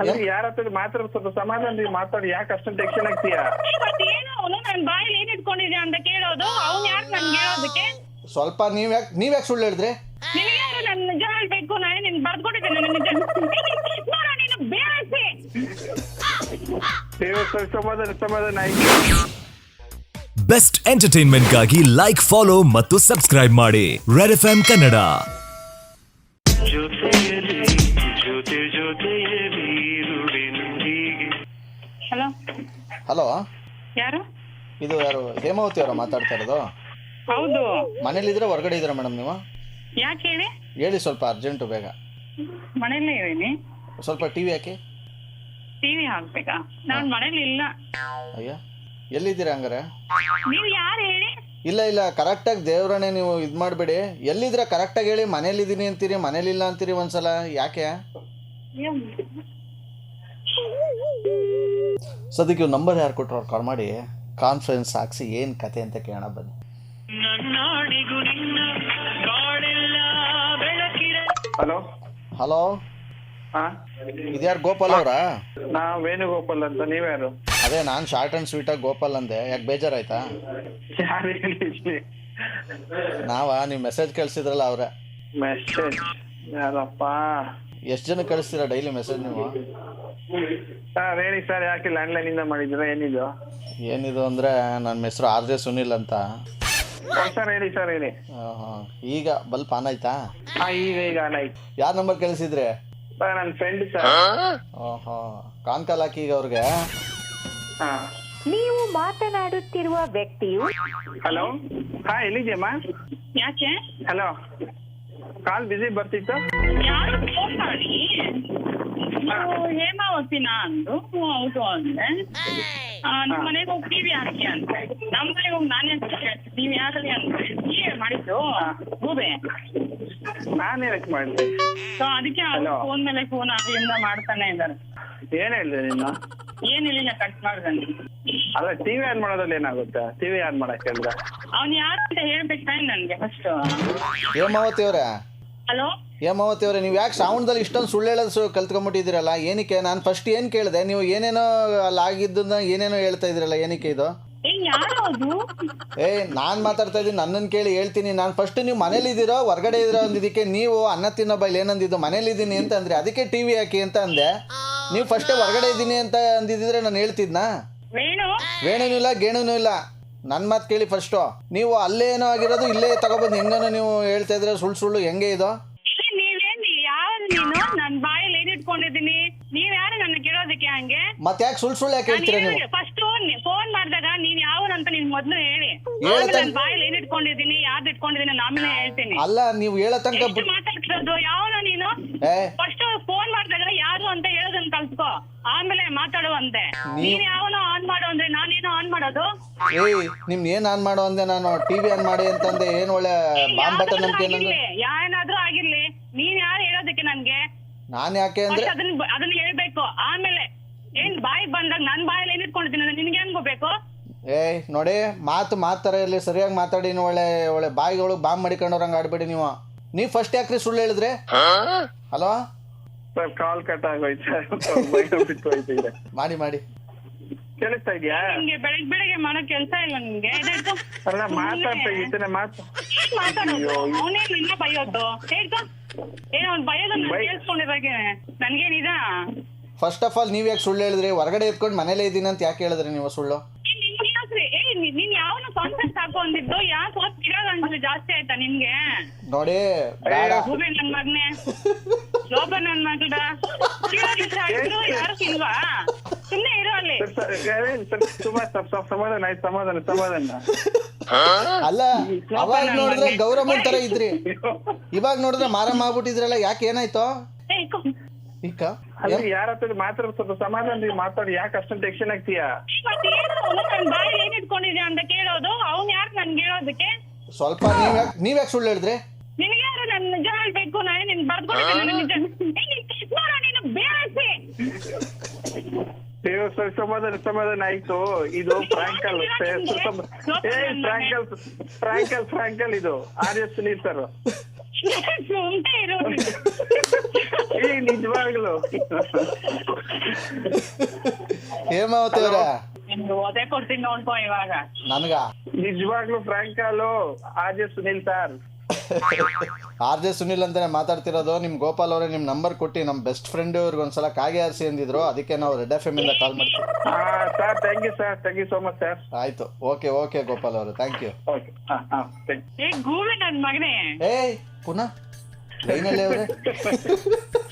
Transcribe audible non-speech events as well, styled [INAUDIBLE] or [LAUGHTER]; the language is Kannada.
ಅಲ್ಲಿ ಯಾರ ಹತ್ರ ಮಾತಾಡ ಸ್ವಲ್ಪ ಸಮಾಧಾನ ಮಾತಾಡಿ. ಯಾಕೆ ಅಷ್ಟೊಂದು ಟೆನ್ಷನ್ ಆಗ್ತೀಯಾ? ಮತ್ತೆ ಏನು ಅವನು ನನ್ ಬಾಯಲ್ಲಿ ಏನ್ ಇಟ್ಕೊಂಡಿದ್ಯಾ ಅಂತ ಕೇಳೋದು ಅವ್ನ್ ಯಾರು ನನ್ಗೆ ಹೇಳೋದಕ್ಕೆ ಸ್ವಲ್ಪ ನೀವ್ ಯಾಕೆ ನೀವ್ ಯಾಕೆ ಸುಳ್ಳು ಹೇಳಿದ್ರೆ? ನಿನಗೆ ಯಾರು ನನ್ ನಿಜ ಹೇಳ್ಬೇಕು? ನಾನು ನಿನ್ ಬರ್ದ್ಕೊಟ್ಟಿದ್ದೇನೆ ನನ್ನ ನಿಜ. ನೋಡ ನೀನು ಬೇರೆ ದೇವ ಸರ್ ಸಮಾಧಾನ ಸಮಾಧಾನ ಆಯ್ತು. ಬೆಸ್ಟ್ ಎಂಟರ್ಟೈನ್ಮೆಂಟ್ಗಾಗಿ ಲೈಕ್ ಫಾಲೋ ಮತ್ತು ಸಬ್ಸ್ಕ್ರೈಬ್ ಮಾಡಿ ರೆಡ್ ಎಫ್ ಕನ್ನಡ ಹಲೋ ಯಾರು? ಇದು ಯಾರು ಹೇಮಾವತಿ ಅವರ ಮಾತಾಡ್ತಾ ಇರೋದು? ಹೌದು. ಮನೇಲಿದ್ರೆ ಹೊರಗಡೆ ಇದ್ರ ಮೇಡಮ್ ನೀವು? ಯಾಕೆ ಹೇಳಿ? ಹೇಳಿ ಸ್ವಲ್ಪ ಅರ್ಜೆಂಟು ಬೇಗ. ಮನೇಲೇ ಇದ್ದೀನಿ. ಸ್ವಲ್ಪ ಟಿವಿ ಹಾಕಿ ಟಿವಿ ಹಾಕ್ಬೇಕಾ? ನಾನು ಮನೇಲಿ ಇಲ್ಲ. ಅಯ್ಯ ಎಲ್ಲಿದ್ದೀರಾ ಹಂಗಾರೆ? ನೀವು ಯಾರು ಹೇಳಿ? ಇಲ್ಲ ಇಲ್ಲ ಕರೆಕ್ಟಾಗಿ ದೇವ್ರನ್ನೇ ನೀವು ಇದು ಮಾಡಬೇಡಿ. ಎಲ್ಲಿದ್ದೀರಾ? ಕರೆಕ್ಟಾಗಿ ಹೇಳಿ ಮನೇಲಿದ್ದೀನಿ ಅಂತೀರಿ ಮನೇಲಿಲ್ಲ ಅಂತೀರಿ ಒಂದ್ಸಲ ಯಾಕೆ? ಸದ್ಯಕ್ಕೆ ಇವ್ರು ನಂಬರ್ ಯಾರು ಕೊಟ್ಟರು ಅವ್ರು ಕಾಲ್ ಮಾಡಿ? ಕಾನ್ಫರೆನ್ಸ್ ಹಾಕ್ಸಿ ಏನು ಕತೆ ಅಂತ ಕೇಳೋಣ ಬನ್ನಿ. ಹಲೋ? ಹಲೋ? ಹಾ? ಇದ್ಯಾರು ಗೋಪಾಲ್ ಅವರಾ? ನಾ ವೇಣುಗೋಪಾಲ್ ಅಂತ ನೀವ್ಯಾರು? ಅದೇ ನಾನು ಶಾರ್ಟ್ ಅಂಡ್ ಸ್ವೀಟ್ ಆಗಿ ಗೋಪಾಲ್ ಅಂದೆ. ಯಾಕೆ ಬೇಜಾರಾಯ್ತಾ? ನಾವಾ? ನೀವು ಮೆಸೇಜ್ ಕಳ್ಸಿದ್ರಲ್ಲ ಅವ್ರೆ. ಮೆಸೇಜ್ ಯಾರಪ್ಪ? ಎಷ್ಟು ಜನ ಕಳಿಸ್ತೀರಾ ಡೈಲಿ ಮೆಸೇಜ್ ನೀವು? ಸರ್ ಹೇಳಿ ಸರ್ ಯಾಕೆ ಲ್ಯಾಂಡ್ಲೈನ್ ಇಂದ ಮಾಡಿದ್ರು ಏನಿದು? ಏನಿದು ಅಂದ್ರೆ ನನ್ನ ಹೆಸರು ಆರ್ ಜೆ ಸುನಿಲ್ ಅಂತ. ಸರ್ ಹೇಳಿ ಸರ್ ಹೇಳಿ. ಹಾ ಈಗ ಬಲ್ಪ್ ಆನ್ ಆಯ್ತಾ? ಹಾ ಈಗ ಈಗ ಆಯ್ತು. ಯಾರ ನಂಬರ್ ಕಳಿಸಿದ್ರೆ? ಸರ್ ನನ್ನ ಫ್ರೆಂಡ್ ಸರ್. ಓಹೋ ಕಾನ್ ಕಾಲ್ ಹಾಕಿ ಈಗ ಅವ್ರಿಗೆ? ಹಾ. ನೀವು ಮಾತನಾಡುತ್ತಿರುವ ವ್ಯಕ್ತಿಯು ಹಲೋ? ಹಾ ಎಲ್ಲಿದ್ಯಮ್ಮ ಯಾಕೆ? ಹಲೋ? ಕಾಲ್ ಬಿಸಿ ಬರ್ತಿತ್ತು? ಯಾರು ಫೋನ್ ಮಾಡಿ? ನೀವು ಹೇಮಾವತಿನ ಅಂದ್ರು ಹೌದು ಅಂದೆ. ಆ, ನಿಮ್ ಮನೆಗೆ ಹೋಗಿ ಟಿವಿ ಹಾಕಿ ಅಂತ ನಮ್ ಮನೆಗೆ ಹೋಗಿ ನಾನೇ ನೀವ್ ಯಾರಲ್ಲಿ ಅಂತ ನೀವೇ ಮಾಡಿದ್ದು? ಗೂಬೆ? ನಾನು ಏನಕ್ಕೆ ಮಾಡಿದೆ ಸೊ ಅದಕ್ಕೆ ಅವ್ರು ಫೋನ್ ಮೇಲೆ ಫೋನ್ ಅದರಿಂದ ಮಾಡ್ತಾನೆ ಇದ್ದಾರೆ. ಏನ್ ಹೇಳಿದೆ ನಿನ್ನ? ಏನಿಲ್ಲ ಕಟ್ ಮಾಡ್ದಂಗೆ ಅಲ್ಲ ಟಿವಿ ಆನ್ ಮಾಡೋದ್ರಲ್ಲಿ ಏನಾಗುತ್ತೆ? ಟಿವಿ ಆನ್ ಮಾಡಕ್ ಹೇಳಿದ್ರೆ ಅವ್ನ್ ಯಾರು ಅಂತ ಹೇಳ್ಬೇಕು ತಾನೆ ನನ್ಗೆ ಫಸ್ಟ್ ಹೇಮಾವತಿ ಅವರೇ? ಹಲೋ? ಹೇಮಾವತಿ ಅವರೇ ನೀವು ಯಾಕೆ ಶ್ರಾವಣದಲ್ಲಿ ಇಷ್ಟೊಂದು ಸುಳ್ಳು ಹೇಳೋದು ಸು ಕಲ್ತ್ಕೊಂಡ್ಬಿಟ್ಟಿದ್ದೀರಲ್ಲ? ಏನಕ್ಕೆ? ನಾನು ಫಸ್ಟ್ ಏನು ಕೇಳಿದೆ ನೀವು ಏನೇನೋ ಅಲ್ಲಿ ಆಗಿದ್ದನ್ನ ಏನೇನೋ ಹೇಳ್ತಾ ಇದ್ದೀರಲ್ಲ ಏನಕ್ಕೆ ಇದು? ಏ ಯಾರು ಅದು? ಏ ನಾನು ಮಾತಾಡ್ತಾ ಇದ್ದೀನಿ ನನ್ನನ್ನು ಕೇಳಿ ಹೇಳ್ತೀನಿ. ನಾನು ಫಸ್ಟ್ ನೀವು ಮನೇಲಿದ್ದೀರೋ ಹೊರಗಡೆ ಇದ್ದೀರೋ ಅಂದಿದ್ದಕ್ಕೆ ನೀವು ಅನ್ನ ತಿನ್ನೋ ಬೈಲ್ ಏನಂದಿದ್ದು? ಮನೇಲಿದ್ದೀನಿ ಅಂತ ಅಂದ್ರೆ ಅದಕ್ಕೆ ಟಿ ವಿ ಹಾಕಿ ಅಂತ ಅಂದೆ. ನೀವು ಫಸ್ಟೇ ಹೊರಗಡೆ ಇದ್ದೀನಿ ಅಂತ ಅಂದಿದ್ದಿದ್ರೆ ನಾನು ಹೇಳ್ತಿದ್ನಾ? ವೇಣು? ವೇಣುನೂ ಇಲ್ಲ ಗೇಣುನೂ ಇಲ್ಲ. ನನ್ನ ಮಾತು ಕೇಳಿ ಫಸ್ಟು ನೀವು ಅಲ್ಲೇ ಏನೋ ಆಗಿರೋದು ಇಲ್ಲೇ ತಗೋಬೋದು ಹೆಂಗನ ನೀವು ಹೇಳ್ತಾ ಇದ್ರೆ ಸುಳ್ಳು ಸುಳ್ಳು ಹೆಂಗೆ ಇದು? ನೀವೇನ್ ಯಾರು ನೀನು? ನನ್ ಬಾಯಲ್ಲಿ ಏನ್ ಇಟ್ಕೊಂಡಿದ್ದೀನಿ? ನೀವ್ ಯಾರು ನನ್ನ ಕೇಳೋದಕ್ಕೆ ಹಂಗೆ? ಮತ್ತೆ ಯಾಕೆ ಸುಳ್ಳು ಸುಳ್ಳು ಯಾಕೆ ಹೇಳ್ತೀರಾ ನೀವು? ಫಸ್ಟ್ ಫೋನ್ ಮಾಡಿದಾಗ ಯಾವ ಅಂತ ನೀನ್ ಮೊದ್ಲು ಹೇಳಿ. ಹೇಳ್ತಾ- ಆಮೇಲೆ ನನ್ ಬಾಯಲ್ಲಿ ಏನ್ ಇಟ್ಕೊಂಡಿದೀನಿ ಯಾವ್ದು ಇಟ್ಕೊಂಡಿದೀನಿ ನಾನು ಆಮೇಲೆ ಹೇಳ್ತೀನಿ. ಅಲ್ಲ ನೀವು ಹೇಳೋ ತನಕ ಎಷ್ಟು ಮಾತಾಡ್ತಿರೋದು? ಯಾವನ ನೀನು? ಏ. ಫಸ್ಟ್ ಮಾಡಿದಾಗ ಯಾರು ಅಂತ ಹೇಳೋದನ್ನ ಕಲ್ತ್ಕೋ. ಆಮೇಲೆ ಮಾತಾಡುವಂತೆ ನೀವ್- ನೀನ್ ಯಾವನೋ ಆನ್ ಮಾಡು ಅಂದ್ರೆ ನಾನೇನೋ ಆನ್ ಮಾಡೋದು? ಏಯ್ ನಿಮ್ ಏನ್ ಆನ್ ಮಾಡೋ ಅಂದೆ ನಾನು? ಟಿವಿ ಆನ್ ಮಾಡಿ ಅಂತಂದೆ ಏನ್ ಒಳ್ಳೆ ಬಾಂಬ್ ಬಟನ್ ಅಂತ ಏನಂದ್ರೆ ಆಗಿರ್ಲಿ ಏನಾದ್ರೂ ಆಗಿರ್ಲಿ ನೀನ್ ಯಾರು ಹೇಳೋದಕ್ಕೆ ನನ್ಗೆ? ನಾನ್ ಯಾಕೆ ಅಂದ್ರೆ ಅದನ್ನ ಅದನ್ನ ಹೇಳ್ಬೇಕು. ಆಮೇಲೆ ಏನ್ ಬಾಯಿ ಬಂದಾಗ ನನ್ ಬಾಯಲ್ಲಿ ಏನ್ ಇಟ್ಕೊಂಡಿದ್ದೀನಿ ಅಂದ್ರೆ ನಿನ್ಗೆ ಏನ್ ಗೊಬೇಕು? ಏಯ್ ನೋಡಿ ಮಾತು ಮಾತಾರ ಇರಲಿ ಸರಿಯಾಗಿ ಮಾತಾಡಿ ನೀವು ಒಳ್ಳೆ ಒಳ್ಳೆ ಬಾಯಿಗೆ ಒಳಗೆ ಬಾಂಬ್ ಮಾಡಿಕೊಂಡವ್ರಂಗ ಆಡ್ಬೇಡಿ ನೀವು. ನೀವು ಫಸ್ಟ್ ಯಾಕ್ರಿ ಸುಳ್ಳು ಹೇಳಿದ್ರೆ? ಹಲೋ ಸರ್ ಕಾಲ್ ಕಟ್ ಆಗೋಯ್ತು? ಮಾಡಿ ಮಾಡಿ ಕೇಳಿಸ್ತಾ ಇದೆಯಾ? ನಿಮ್ಗೆ ಬೆಳಗ್ಗೆ ಬೆಳಗ್ಗೆ ಮಾಡೋ ಕೆಲಸ ಇಲ್ಲ ನಿಮ್ಗೆ? ಅಲ್ಲ ಮಾತಾಡ್ತಾ ಇದ್ದೇನೆ ಮಾತಾಡೋದು? ಅವನೇ ನಿನ್ನ ಬೈಯೋದು. ಹೇಳ್ತಾ ಏನೋ ಅವ್ನ್ ಬೈಯೋದನ್ನ ಕೇಳಿಸ್ಕೊಂಡಿರೋಗೆ ನನ್ಗೇನಿದ? ಫಸ್ಟ್ ಆಫ್ ಆಲ್ ನೀವ್ ಯಾಕೆ ಸುಳ್ಳು ಹೇಳಿದ್ರಿ? ಹೊರಗಡೆ ಎತ್ಕೊಂಡು ಮನೇಲೇ ಇದ್ದೀನಿ ಅಂತ ಯಾಕೆ ಹೇಳಿದ್ರಿ ನೀವು ಸುಳ್ಳು? ನೀನ್ ಯಾವನು ಹಾಕೊಂಡಿದ್ದು? ಯಾಕೆ ಜಾಸ್ತಿ ಆಯ್ತಾ ನಿಮ್ಗೆ? ನೋಡಿ ಬೇಡ. ಗೂಬೆ ನನ್ ಮಗ್ನೆ. ಲೋಬ ನನ್ ಮಗ್ಳ ಕೇಳೋದ್ ಇಷ್ಟ ಆಯ್ತು ಯಾರು ಇಲ್ವಾ ಸುಮ್ನೆ ಇರೋ ಅಲ್ಲಿ. ಸಮಾಧಾನ ಆಯ್ತು ಸಮಾಧಾನ ಸಮಾಧಾನ. ಅಲ್ಲ ಅವಾಗ ನೋಡಿದ್ರೆ ಗೌರಮ್ಮನ್ ತರ ಇದ್ರಿ. ಇವಾಗ ನೋಡಿದ್ರೆ ಮಾರಮ್ಮ ಆಗ್ಬಿಟ್ಟಿದ್ರಲ್ಲ ಯಾಕೆ ಏನಾಯ್ತು? ಈಗ ಅಲ್ಲಿ ಯಾರ ಹತ್ರ ಮಾತಾಡ ಸ್ವಲ್ಪ ಸಮಾಧಾನ ಮಾತಾಡಿ ಯಾಕೆ ಅಷ್ಟೊಂದು ಟೆಕ್ಷನ್ ಆಗ್ತೀಯಾ ಮತ್ತೆ ಏನು ಅವನು ನನ್ ಬಾಯಲ್ಲಿ ಏನ್ ಇಟ್ಕೊಂಡಿದ್ಯಾ ಅಂತ ಕೇಳೋದು ಅವ್ನ್ ಯಾರು ನನ್ಗೆ ಹೇಳೋದಕ್ಕೆ ಸ್ವಲ್ಪ ನೀವ್ ಯಾಕೆ ನೀವ್ ಯಾಕೆ ಸುಳ್ಳು ಹೇಳಿದ್ರೆ? ನಿನಗೆ ಯಾರು ನನ್ ನಿಜ ಹೇಳ್ಬೇಕು? ನಾನು ನಿನ್ ಬರ್ದ್ಕೊಂಡಿದ್ದೀನಿ ನಿಜ. ಏ, ನೀನ್ ಕಿಸ್ನೋರ, ನೀನು ಬೇರೆ ದೇವ ಸರ್ ಸಮಾಧಾನ ಸಮಾಧಾನ ಆಯ್ತು. ಇದು ಫ್ರಾಂಕಲ್ ಏ ಫ್ರಾಂಕಲ್ ಫ್ರಾಂಕಲ್ ಫ್ರಾಂಕಲ್ ಇದು. ಆರ್ ಎಸ್ ಸರ್ ಸುಮ್ನೆ ಇರು. ಏ ನಿಜವಾಗ್ಲು. ಹೇಮಾವತಿ ಅವರ? ಓದೇ ಕೊಡ್ತೀನಿ ನೋಡ್ಕೊ ಇವಾಗ. ನನ್ಗ? ನಿಜವಾಗ್ಲು prank R J Sunil sir. R J Sunil ಅಂತಾನೆ ಮಾತಾಡ್ತಿರೋದು. ನಿಮ್ ಗೋಪಾಲ್ ಅವರೇ ನಿಮ್ ನಂಬರ್ ಕೊಟ್ಟು ನಮ್ ಬೆಸ್ಟ್ ಫ್ರೆಂಡ್ ಅವ್ರಿಗೆ ಒಂದ್ಸಲ ಕಾಗೆ ಆರಿಸಿ ಅಂದಿದ್ರು. ಅದಕ್ಕೆ ನಾವು ರೆಡ್ ಎಫ್ ಎಂ ಇಂದ ಕಾಲ್ ಮಾಡ್ತೀವಿ. Sir thank you sir thank you so much sir ಆಯ್ತು. ಓಕೆ ಓಕೆ ಗೋಪಾಲ್ ಅವರು. ಥ್ಯಾಂಕ್ ಯು ಓಕೆ ಹಾ ಹಾ ಥ್ಯಾಂಕ್ ಏ ಗೂಬೆ ನನ್ ಮಗನೇ. ಏಯ್ ಪುನಃ ಲೈನಲ್ಲಿ ಅವ್ರೆ. [LAUGHS]